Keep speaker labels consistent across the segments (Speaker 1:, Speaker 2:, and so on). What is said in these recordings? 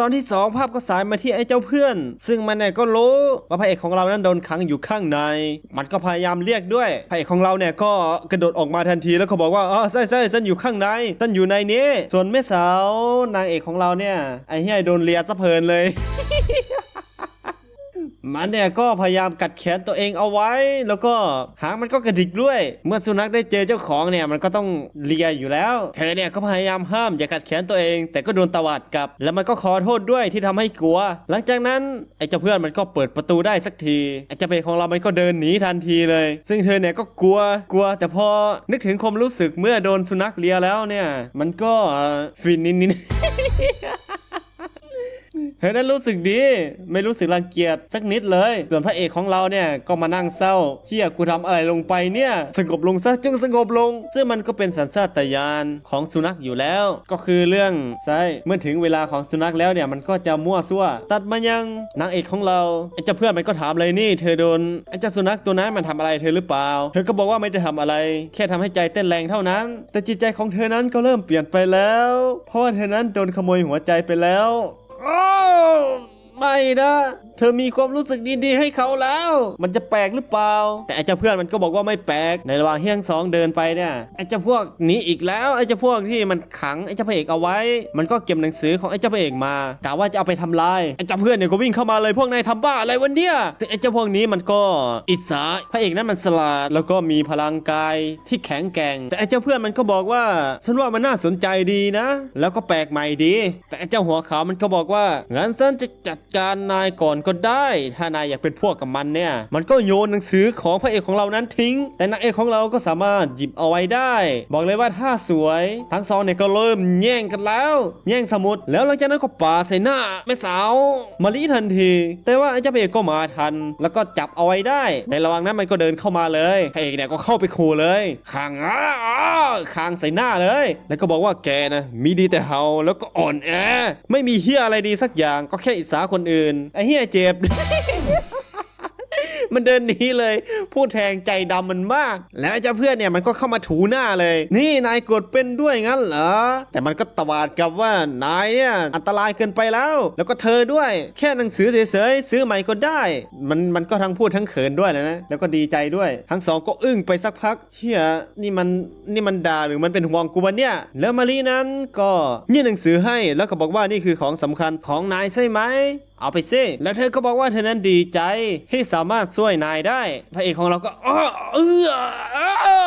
Speaker 1: ตอนที่สองภาพก็สายมาที่ไอ้เจ้าเพื่อน ซึ่งมันเนี่ยก็รู้ว่าพระเอกของเรานั้นโดนขังอยู่ข้างใน มันก็พยายามเรียกด้วยพระเอกของเราเนี่ยก็กระโดดออกมาทันทีแล้วก็บอกว่าอ๋อใช่ใช่ฉันอยู่ข้างในฉันอยู่ในนี้ ส่วนแม่สาวนางเอกของเราเนี่ยไอ้เฮียโดนเลียซะเพลินเลย มันเนี่ยก็พยายามกัดแขนตัวเองเอาไว้ แล้วก็หางมันก็กระดิกด้วย เมื่อสุนัขได้เจอเจ้าของเนี่ยมันก็ต้องเลียอยู่แล้วเธอเนี่ยก็พยายามห้ามอย่ากัดแขนตัวเอง แต่ก็โดนตวาดกลับ แล้วมันก็ขอโทษด้วยที่ทำให้กลัว หลังจากนั้นไอ้เจ้าเพื่อนมันก็เปิดประตูได้สักทีไอ้เจ้าเพของเรามันก็เดินหนีทันทีเลย ซึ่งเธอเนี่ยก็กลัวกลัว แต่พอนึกถึงความรู้สึกเมื่อโดนสุนัขเลียแล้วเนี่ย มันก็ฟินนิดๆ ธอนั้นรู้สึกดี ไม่รู้สึกรังเกียจสักนิดเลย ส่วนพระเอกของเราเนี่ยก็มานั่งเศร้าเชี่ยกูทำอะไรลงไปเนี่ย สงบลงซะจึงสงบลง ซึ่งมันก็เป็นสัญชาตญาณของสุนัขอยู่แล้ว ก็คือเรื่องใช่เมื่อถึงเวลาของสุนัขแล้วเนี่ยมันก็จะมั่วซั่ว ตัดมายังนางเอกของเราไอ้เจ้าเพื่อนมันก็ถามเลยนี่ เธอโดนไอ้เจ้าสุนัขตัวนั้นมันทำอะไรเธอหรือเปล่า เธอก็บอกว่าไม่ได้ทำอะไร แค่ทำให้ใจเต้นแรงเท่านั้น แต่จิตใจของเธอนั้นก็เริ่มเปลี่ยนไปแล้ว เพราะว่าเธอนั้นโดนขโมยหัวใจไปแล้ว โอ้ ไม่นะ เธอมีความรู้สึกดีๆให้เขาแล้ว มันจะแปลกหรือเปล่า แต่ไอ้เจ้าเพื่อนมันก็บอกว่าไม่แปลก ในระหว่างที่ทั้งสองเดินไปเนี่ยไอ้เจ้าพวกหนี้อีกแล้วไอ้เจ้าพวกที่มันขังไอ้เจ้าพระเอกเอาไว้ มันก็เก็บหนังสือของไอ้เจ้าพระเอกมากะว่าจะเอาไปทำลายไอ้เจ้าเพื่อนเนี่ยก็วิ่งเข้ามาเลยพวกนายทำบ้าอะไรวันเนี้ยซึ่งไอ้เจ้าพวกนี้มันก็อิสาพระเอกนั้นมันสลาดแล้วก็มีพลังกายที่แข็งแกร่งแต่ไอ้เจ้าเพื่อนมันก็บอกว่าฉันว่ามันน่าสนใจดีนะ แล้วก็แปลกใหม่ดี แต่ไอ้เจ้าหัวขาวมันก็บอกว่างั้นฉันจะจัดการนายก่อนก็ได้ ถ้านายอยากเป็นพวกกับมันเนี่ย มันก็โยนหนังสือของพระเอกของเรานั้นทิ้ง แต่นางเอกของเราก็สามารถหยิบเอาไว้ได้ บอกเลยว่าถ้าสวย ทั้งสองเนี่ยก็เริ่มแย่งกันแล้ว แย่งสมุด แล้วหลังจากนั้นก็ปาใส่หน้าแม่สาวมาลีทันที แต่ว่าไอ้เจ้าพระเอกก็มาทัน แล้วก็จับเอาไว้ได้ ในระหว่างนั้นมันก็เดินเข้ามาเลยพระเอกเนี่ยก็เข้าไปขู่เลยคางอ้าอ้าคางใส่หน้าเลย แล้วก็บอกว่าแกนะมีดีแต่เฮาแล้วก็อ่อนแอ ไม่มีเฮียอะไรดีสักอย่างก็แค่อิจฉาคนอื่นไอ้เฮียเจ็บ มันเดินหนีเลย พูดแทงใจดำมันมาก แล้วไอ้เจ้าเพื่อนเนี่ยมันก็เข้ามาถูหน้าเลย นี่นายกดเป็นด้วยงั้นเหรอ แต่มันก็ตวาดกลับว่านายเนี่ยอันตรายเกินไปแล้ว แล้วก็เธอด้วย แค่หนังสือเฉยๆซื้อใหม่ก็ได้ มันมันก็ทั้งพูดทั้งเขินด้วยนะ แล้วก็ดีใจด้วย ทั้งสองก็อึ้งไปสักพักเชี่ยนี่มันนี่มันด่าหรือมันเป็นห่วงกูวะเนี่ย แล้วมารีนั้นก็ยื่นหนังสือให้แล้วก็บอกว่านี่คือของสำคัญของนายใช่ไหมเอาไปสิแล้วเธอก็บอกว่าเธอนั้นดีใจที่สามารถช่วยนายได้ พระเอกของเราก็อ้อเอออ้า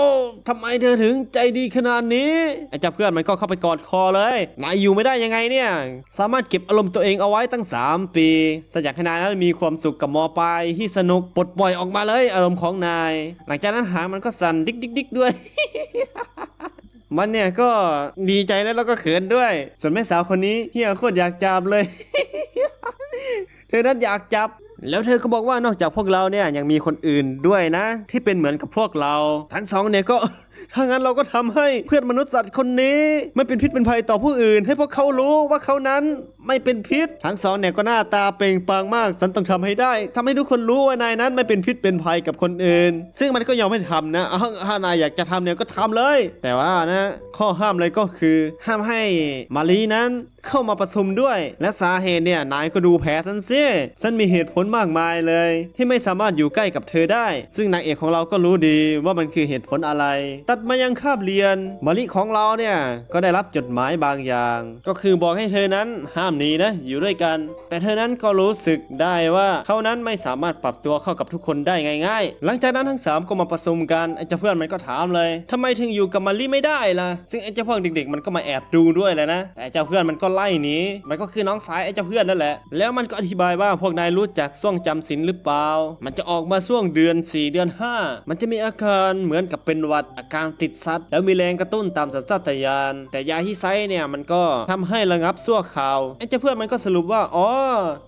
Speaker 1: วทำไมเธอถึงใจดีขนาดนี้ไอ้เจ้าเพื่อนมันก็เข้าไปกอดคอเลย นายอยู่ไม่ได้ยังไงเนี่ย สามารถเก็บอารมณ์ตัวเองเอาไว้ตั้ง 3 ปีสอยากให้นายนั้นมีความสุขกับมอปลายที่สนุกปลดปล่อยออกมาเลยอารมณ์ของนาย หลังจากนั้นหางมันก็สั่นดิกดิกดิกด้วยมันเนี่ยก็ดีใจแล้วแล้วก็เขินด้วย ส่วนแม่สาวคนนี้เฮียโคตรอยากจับเลย เธอนั้นอยากจับ แล้วเธอก็บอกว่านอกจากพวกเราเนี่ยยังมีคนอื่นด้วยนะ ที่เป็นเหมือนกับพวกเรา ทั้งสองเนี่ยก็ถ้างั้นเราก็ทำให้เพื่อนมนุษย์สัตว์คนนี้ ไม่เป็นพิษเป็นภัยต่อผู้อื่น ให้พวกเขารู้ว่าเขานั้นไม่เป็นพิษ ทั้งสองเนี่ยก็หน้าตาเปล่งปลั่งมากฉันต้องทำให้ได้ทำให้ทุกคนรู้ว่านายนั้นไม่เป็นพิษเป็นภัยกับคนอื่น ซึ่งมันก็ยอมให้ทำนะถ้านายอยากจะทำเนี่ยก็ทำเลย แต่ว่านะ ข้อห้ามเลยก็คือห้ามให้มารีนั้นเข้ามาประชุมด้วย และสาเหตุเนี่ยนายก็ดูแผลฉันเสิฉันมีเหตุผลมากมายเลย ที่ไม่สามารถอยู่ใกล้กับเธอได้ ซึ่งนางเอกของเราก็รู้ดีว่ามันคือเหตุผลอะไรตัดมายังคาบเรียนมารีของเราเนี่ยก็ได้รับจดหมายบางอย่าง ก็คือบอกให้เธอนั้นห้ามหนีนะอยู่ด้วยกัน แต่เธอนั้นก็รู้สึกได้ว่าเขานั้นไม่สามารถปรับตัวเข้ากับทุกคนได้ง่ายๆ หลังจากนั้นทั้งสามก็มาประชุมกันไอ้เจ้าเพื่อนมันก็ถามเลยทำไมถึงอยู่กับมารีไม่ได้ล่ะ ซึ่งไอ้เจ้าพวกเด็กๆ มันก็มาแอบดูด้วยแหละนะแต่ไอ้เจ้าเพื่อนมันก็ไล่หนีมันก็คือน้องสายไอ้เจ้าเพื่อนนั่นแหละ แล้วมันก็อธิบายว่าพวกนายรู้จักช่วงจำศีลหรือเปล่า มันจะออกมาช่วงเดือน 4 เดือน 5 มันจะมีอาการเหมือนกับเป็นหวัดอาการติดสัตว์ แล้วมีแรงกระตุ้นตามสัญชาตญาณ แต่ยาที่ไซเนี่ยมันก็ทำให้ระงับชั่วคราวไอ้เจ้าเพื่อนมันก็สรุปว่าอ๋อ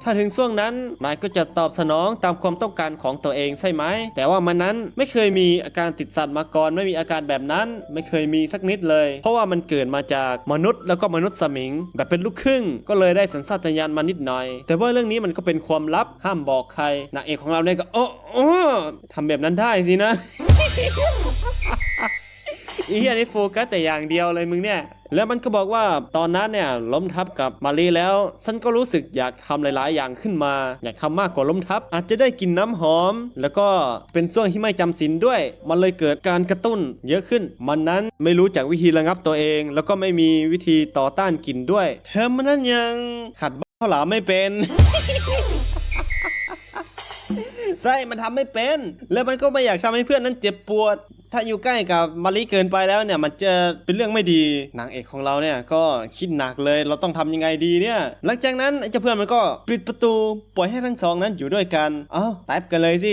Speaker 1: ถ้าถึงช่วงนั้นนายก็จะตอบสนองตามความต้องการของตัวเองใช่ไหม แต่ว่ามันนั้นไม่เคยมีอาการติดสัตว์มาก่อนไม่มีอาการแบบนั้น ไม่เคยมีสักนิดเลย เพราะว่ามันเกิดมาจากมนุษย์แล้วก็มนุษย์สมิง แบบเป็นลูกครึ่ง ก็เลยได้สัญชาตญาณมานิดหน่อย แต่ว่าเรื่องนี้มันก็เป็นความลับห้ามบอกใครนางเอกของเราเนี่ยก็โอ้โอ้ทำแบบนั้นได้สินะ อีเหี้ยนี่โฟกัสแต่อย่างเดียวเลยมึงเนี่ย แล้วมันก็บอกว่าตอนนั้นเนี่ยล้มทับกับมารีแล้ว ฉันก็รู้สึกอยากทำหลาย ๆ อย่างขึ้นมา อยากทำมากกว่าล้มทับ อาจจะได้กลินน้ำหอม แล้วก็เป็นช่วงที่ไม่จำศีลด้วย มันเลยเกิดการกระตุ้นเยอะขึ้น มันนั้นไม่รู้จักวิธีระงับตัวเอง แล้วก็ไม่มีวิธีต่อต้านกลิ่นด้วย เธอมันนั้นยังขัดบ้าข้าวหลาไม่เป็นใช่มันทำไม่เป็น แล้วมันก็ไม่อยากทำให้เพื่อนนั้นเจ็บปวด ถ้าอยู่ใกล้กับมาริเกินไปแล้วเนี่ย มันจะเป็นเรื่องไม่ดีนางเอกของเราเนี่ยก็คิดหนักเลยเราต้องทำยังไงดีเนี่ย หลังจากนั้นไอ้เจ้าเพื่อนมันก็ปิดประตูปล่อยให้ทั้งสองนั้นอยู่ด้วยกัน เอ้าแตบกันเลยสิ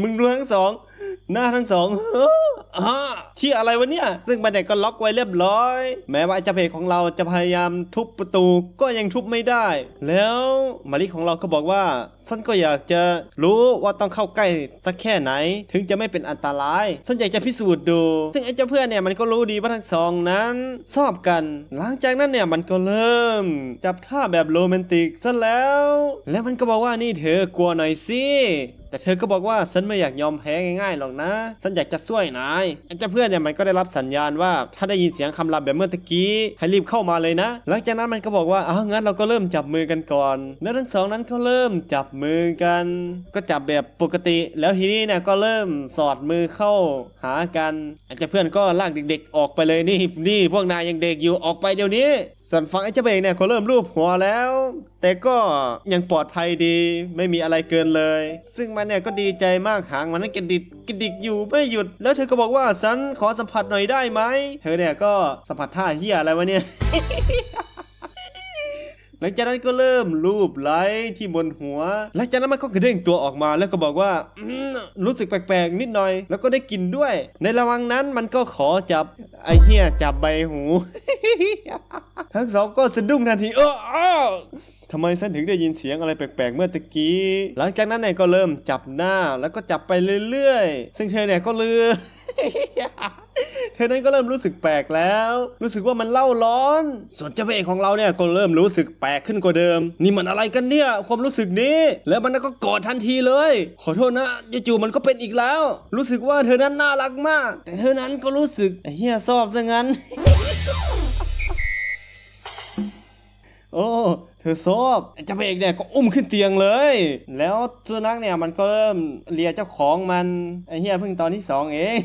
Speaker 1: มึงดูทั้งสอง หน้าทั้งสองอ่าที่อะไรวะเนี่ย ซึ่งบันไดก็ล็อกไว้เรียบร้อย แม้ว่าไอ้เจ้าเพจของเราจะพยายามทุบประตูก็ยังทุบไม่ได้ แล้วมาริของเราก็บอกว่าฉันก็อยากจะรู้ว่าต้องเข้าใกล้สักแค่ไหน ถึงจะไม่เป็นอันตรายฉันอยากจะพิสูจน์ดู ซึ่งไอ้เจ้าเพื่อนเนี่ยมันก็รู้ดีว่าทั้งสองนั้นชอบกัน หลังจากนั้นเนี่ยมันก็เริ่ม จับท่าแบบโรแมนติกซะแล้ว แล้วมันก็บอกว่านี่เธอกลัวหน่อยสิ แต่เธอก็บอกว่าฉันไม่อยากยอมแพ้ง่ายๆหรอกนะ ฉันอยากจะช่วยนายไอ้เจ้าเพื่อนเนี่ยมันก็ได้รับสัญญาณว่า ถ้าได้ยินเสียงคำรามแบบเมื่อตะกี้ให้รีบเข้ามาเลยนะ หลังจากนั้นมันก็บอกว่าอ้าวงั้นเราก็เริ่มจับมือกันก่อน แล้วทั้งสองนั้นก็เริ่มจับมือกัน ก็จับแบบปกติ แล้วทีนี้เนี่ยก็เริ่มสอดมือเข้าหากันไอ้เจ้าเพื่อนก็ลากเด็กๆ ออกไปเลยนี่นี่พวกนายยังเด็กอยู่ออกไปเดี๋ยวนี้ส่วนฝั่งไอ้เจ้าเบงเนี่ยเขาเริ่มรูปหัวแล้ว แต่ก็ยังปลอดภัยดีไม่มีอะไรเกินเลย ซึ่งมันเนี่ยก็ดีใจมากหางมันนั้นกระดิกกระดิกอยู่ไม่หยุด แล้วเธอก็บอกว่าฉันขอสัมผัสหน่อยได้ไหมเธอเนี่ยก็สัมผัสท่าเฮียอะไรวะเนี่ย ลังจากนั้นก็เริ่มรูปไล้ที่บนหัว หลังจากนั้นมันก็กระเด้งตัวออกมาแล้วก็บอกว่ารู้สึกแปลกๆ นิดหน่อย แล้วก็ได้กลินด้วย ในระหว่างนั้นมันก็ขอจับไอ้เฮียจับใบหู ทั้งสองก็สะดุ้งทันทีเออทำไมฉันถึงได้ยินเสียงอะไรแปลกๆ เมื่อตะกี้ หลังจากนั้นเนี่ยก็เริ่มจับหน้าแล้วก็จับไปเรื่อยๆ ซึ่งเธอเนี่ยก็เลือ เธอนั้นก็เริ่มรู้สึกแปลกแล้ว รู้สึกว่ามันเล่าร้อน ส่วนเจ้าพระเอกของเราเนี่ยก็เริ่มรู้สึกแปลกขึ้นกว่าเดิม นี่มันอะไรกันเนี่ย ความรู้สึกนี้ แล้วมันก็กอดทันทีเลย ขอโทษนะจู่ๆมันก็เป็นอีกแล้ว รู้สึกว่าเธอนั้นน่ารักมาก แต่เธอนั้นก็รู้สึกเฮียชอบซะงั้น โอ้ เธอซบเจ้าพระเอกเนี่ยก็อุ้มขึ้นเตียงเลย แล้วสุนัขเนี่ยมันก็เริ่มเลียเจ้าของมันไอ้เฮียเพิ่งตอนที่สองเอง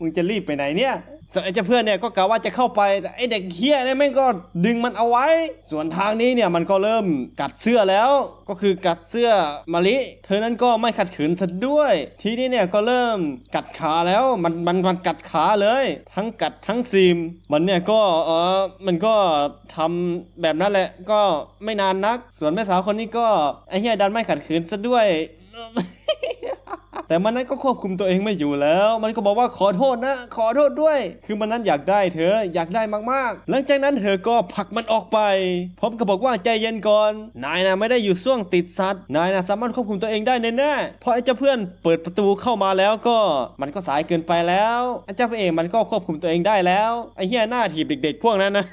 Speaker 1: มึงจะรีบไปไหนเนี่ย ส่วนไอ้เจ้าเพื่อนเนี่ยก็กะว่าจะเข้าไปแต่ไอ้เด็กเฮียเนี่ยแม่งก็ดึงมันเอาไว้ ส่วนทางนี้เนี่ยมันก็เริ่มกัดเสื้อแล้ว ก็คือกัดเสื้อมาลิ เธอนั้นก็ไม่ขัดขืนซะด้วย ทีนี้เนี่ยก็เริ่มกัดขาแล้วมันมันมันกัดขาเลย ทั้งกัดทั้งซีม มันเนี่ยก็เออมันก็ทำแบบนั้นแหละก็ไม่นานนัก ส่วนแม่สาวคนนี้ก็ไอ้เฮียดันไม่ขัดขืนซะด้วย แต่มันนั้นก็ควบคุมตัวเองไม่อยู่แล้ว มันก็บอกว่าขอโทษนะ ขอโทษด้วย คือมันนั้นอยากได้เธออยากได้มากๆ หลังจากนั้นเธอก็ผลักมันออกไปพร้อมกับบอกว่าใจเย็นก่อน นายนะไม่ได้อยู่ช่วงติดสัตว์ นายนะสามารถควบคุมตัวเองได้แน่ๆเพราะไอ้เจ้าเพื่อนเปิดประตูเข้ามาแล้วก็มันก็สายเกินไปแล้วไอ้เจ้าพระเอกมันก็ควบคุมตัวเองได้แล้วไอ้เหี้ยหน้าถีบเด็ก ๆ พวกนั้นนะ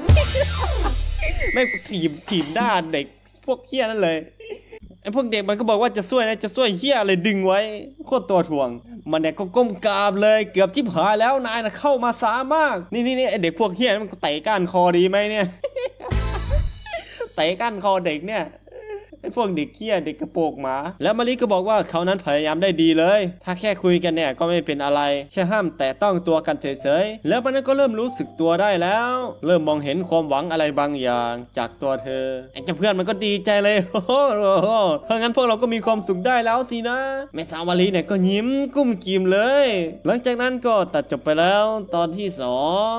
Speaker 1: แม่ถีบถีบด้าเด็กพวกเหี้ยนั่นเลย ไอ้พวกเด็กมันก็บอกว่าจะช่วยนะจะช่วยเฮียอะไรดึงไว้โคตรตัวถ่วง มันเนี่ยก็ก้มกราบเลยเกือบชิบหายแล้วนายนะเข้ามาสามาก นี่นี่นี่ไอเด็กพวกเฮียมันเตะก้านคอดีไหมเนี่ยเตะก้านคอเด็กเนี่ย ไอ้พวกเด็กเคี้ยเด็กกระโปงหมา แล้วมาริก็บอกว่าเขานั้นพยายามได้ดีเลย ถ้าแค่คุยกันเนี่ยก็ไม่เป็นอะไร แค่ห้ามแต่ต้องตัวกันเฉยๆ แล้วมันก็เริ่มรู้สึกตัวได้แล้ว เริ่มมองเห็นความหวังอะไรบางอย่าง จากตัวเธอไอ้เจ้าเพื่อนมันก็ดีใจเลยโอ้โหเพราะงั้นพวกเราก็มีความสุขได้แล้วสินะแม่สาวมาริเนี่ยก็ยิ้มกุ้มกิมเลย หลังจากนั้นก็ตัดจบไปแล้วตอนที่สอง